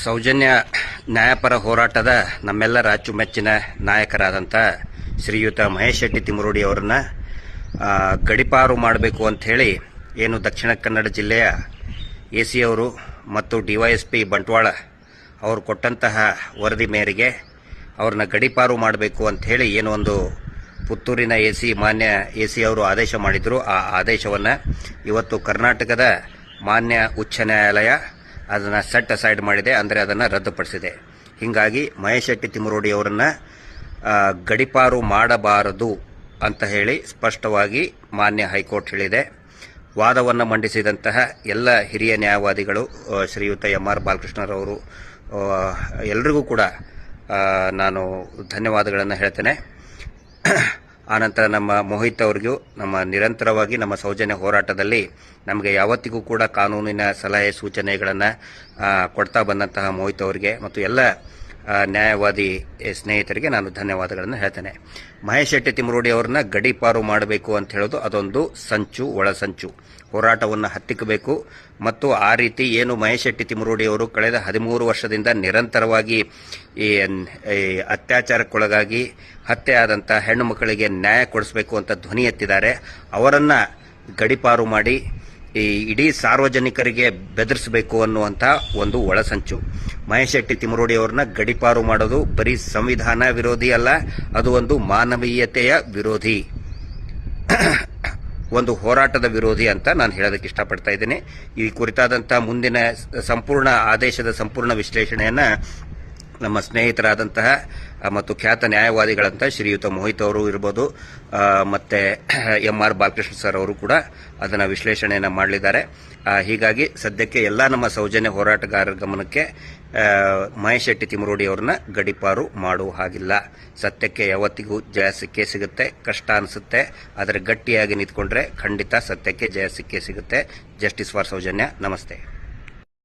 ಸೌಜನ್ಯ ನ್ಯಾಯಪರ ಹೋರಾಟದ ನಮ್ಮೆಲ್ಲರ ಅಚ್ಚುಮೆಚ್ಚಿನ ನಾಯಕರಾದಂಥ ಶ್ರೀಯುತ ಮಹೇಶ್ ಶೆಟ್ಟಿ ತಿಮರೋಡಿ ಅವರನ್ನು ಗಡಿಪಾರು ಮಾಡಬೇಕು ಅಂಥೇಳಿ ಏನು ದಕ್ಷಿಣ ಕನ್ನಡ ಜಿಲ್ಲೆಯ ಎ ಸಿ ಅವರು ಮತ್ತು D Y S P Bantwal ಅವರು ಕೊಟ್ಟಂತಹ ವರದಿ ಮೇರೆಗೆ ಅವ್ರನ್ನ ಗಡಿಪಾರು ಮಾಡಬೇಕು ಅಂತ ಹೇಳಿ ಏನು ಒಂದು ಪುತ್ತೂರಿನ ಎ ಸಿ, ಮಾನ್ಯ ಎ ಸಿ ಅವರು ಆದೇಶ ಮಾಡಿದರು. ಆ ಆದೇಶವನ್ನು ಇವತ್ತು ಕರ್ನಾಟಕದ ಮಾನ್ಯ ಉಚ್ಚ ನ್ಯಾಯಾಲಯ ಅದನ್ನು ಸೆಟ್ ಅಸೈಡ್ ಮಾಡಿದೆ, ಅಂದರೆ ಅದನ್ನು ರದ್ದುಪಡಿಸಿದೆ. ಹೀಗಾಗಿ ಮಹೇಶ್ ಶೆಟ್ಟಿ ತಿಮ್ಮರೋಡಿ ಅವರನ್ನು ಗಡಿಪಾರು ಮಾಡಬಾರದು ಅಂತ ಹೇಳಿ ಸ್ಪಷ್ಟವಾಗಿ ಮಾನ್ಯ ಹೈಕೋರ್ಟ್ ಹೇಳಿದೆ. ವಾದವನ್ನು ಮಂಡಿಸಿದಂತಹ ಎಲ್ಲ ಹಿರಿಯ ನ್ಯಾಯವಾದಿಗಳು ಶ್ರೀಯುತ ಎಂ ಆರ್ ಬಾಲಕೃಷ್ಣರವರು ಎಲ್ರಿಗೂ ಕೂಡ ನಾನು ಧನ್ಯವಾದಗಳನ್ನು ಹೇಳ್ತೇನೆ. ಆನಂತರ ನಮ್ಮ ಮೋಹಿತ್ ಅವರಿಗೂ ನಮ್ಮ ನಿರಂತರವಾಗಿ ನಮ್ಮ ಸೌಜನ್ಯ ಹೋರಾಟದಲ್ಲಿ ನಮಗೆ ಯಾವತ್ತಿಗೂ ಕೂಡ ಕಾನೂನಿನ ಸಲಹೆ ಸೂಚನೆಗಳನ್ನು ಕೊಡ್ತಾ ಬಂದಂತಹ ಮೋಹಿತ್ ಅವರಿಗೆ ಮತ್ತು ಎಲ್ಲ ನ್ಯಾಯವಾದಿ ಸ್ನೇಹಿತರಿಗೆ ನಾನು ಧನ್ಯವಾದಗಳನ್ನು ಹೇಳ್ತೇನೆ. ಮಹೇಶ್ ಶೆಟ್ಟಿ ತಿಮರೋಡಿ ಅವ್ರನ್ನ ಗಡಿಪಾರು ಮಾಡಬೇಕು ಅಂತ ಹೇಳೋದು ಅದೊಂದು ಸಂಚು ಒಳಸಂಚು ಹೋರಾಟವನ್ನು ಹತ್ತಿಕ್ಕಬೇಕು. ಮತ್ತು ಆ ರೀತಿ ಏನು ಮಹೇಶ್ ಶೆಟ್ಟಿ ಅವರು ಕಳೆದ ಹದಿಮೂರು ವರ್ಷದಿಂದ ನಿರಂತರವಾಗಿ ಈ ಈ ಅತ್ಯಾಚಾರಕ್ಕೊಳಗಾಗಿ ಹತ್ಯೆ ಆದಂಥ ಹೆಣ್ಣು ಮಕ್ಕಳಿಗೆ ನ್ಯಾಯ ಕೊಡಿಸಬೇಕು ಅಂತ ಧ್ವನಿ ಎತ್ತಿದ್ದಾರೆ. ಅವರನ್ನು ಗಡಿಪಾರು ಮಾಡಿ ಈ ಇಡೀ ಸಾರ್ವಜನಿಕರಿಗೆ ಬೆದರಿಸಬೇಕು ಅನ್ನುವಂಥ ಒಂದು ಒಳಸಂಚು. ಮಹೇಶ್ ಶೆಟ್ಟಿ ತಿಮರೋಡಿ ಅವ್ರನ್ನ ಗಡಿಪಾರು ಮಾಡೋದು ಬರೀ ಸಂವಿಧಾನ ವಿರೋಧಿ ಅಲ್ಲ, ಅದು ಒಂದು ಮಾನವೀಯತೆಯ ವಿರೋಧಿ. ಒಂದು ಹೋರಾಟದ ವಿರೋಧಿ ಅಂತ ನಾನು ಹೇಳೋದಕ್ಕೆ ಇಷ್ಟಪಡ್ತಾ ಇದ್ದೀನಿ. ಈ ಕುರಿತಾದಂಥ ಮುಂದಿನ ಸಂಪೂರ್ಣ ಆದೇಶದ ಸಂಪೂರ್ಣ ವಿಶ್ಲೇಷಣೆಯನ್ನ ನಮ್ಮ ಸ್ನೇಹಿತರಾದಂತಹ ಮತ್ತು ಖ್ಯಾತ ನ್ಯಾಯವಾದಿಗಳಂತ ಶ್ರೀಯುತ ಮೋಹಿತ್ ಅವರು ಇರ್ಬೋದು ಮತ್ತೆ ಎಂ ಆರ್ ಬಾಲಕೃಷ್ಣ ಸರ್ ಅವರು ಕೂಡ ಅದನ್ನು ವಿಶ್ಲೇಷಣೆಯನ್ನು ಮಾಡಲಿದ್ದಾರೆ. ಹೀಗಾಗಿ ಸದ್ಯಕ್ಕೆ ಎಲ್ಲ ನಮ್ಮ ಸೌಜನ್ಯ ಹೋರಾಟಗಾರರ ಗಮನಕ್ಕೆ ಮಹೇಶ್ ಶೆಟ್ಟಿ ತಿಮರೋಡಿ ಅವ್ರನ್ನ ಗಡಿಪಾರು ಮಾಡುವ ಹಾಗಿಲ್ಲ. ಸತ್ಯಕ್ಕೆ ಯಾವತ್ತಿಗೂ ಜಯ ಸಿಕ್ಕೇ ಸಿಗುತ್ತೆ, ಕಷ್ಟ ಅನಿಸುತ್ತೆ, ಆದರೆ ಗಟ್ಟಿಯಾಗಿ ನಿಂತ್ಕೊಂಡ್ರೆ ಖಂಡಿತ ಸತ್ಯಕ್ಕೆ ಜಯ ಸಿಕ್ಕೇ ಸಿಗುತ್ತೆ. ಜಸ್ಟಿಸ್ ಫಾರ್ ಸೌಜನ್ಯ, ನಮಸ್ತೆ.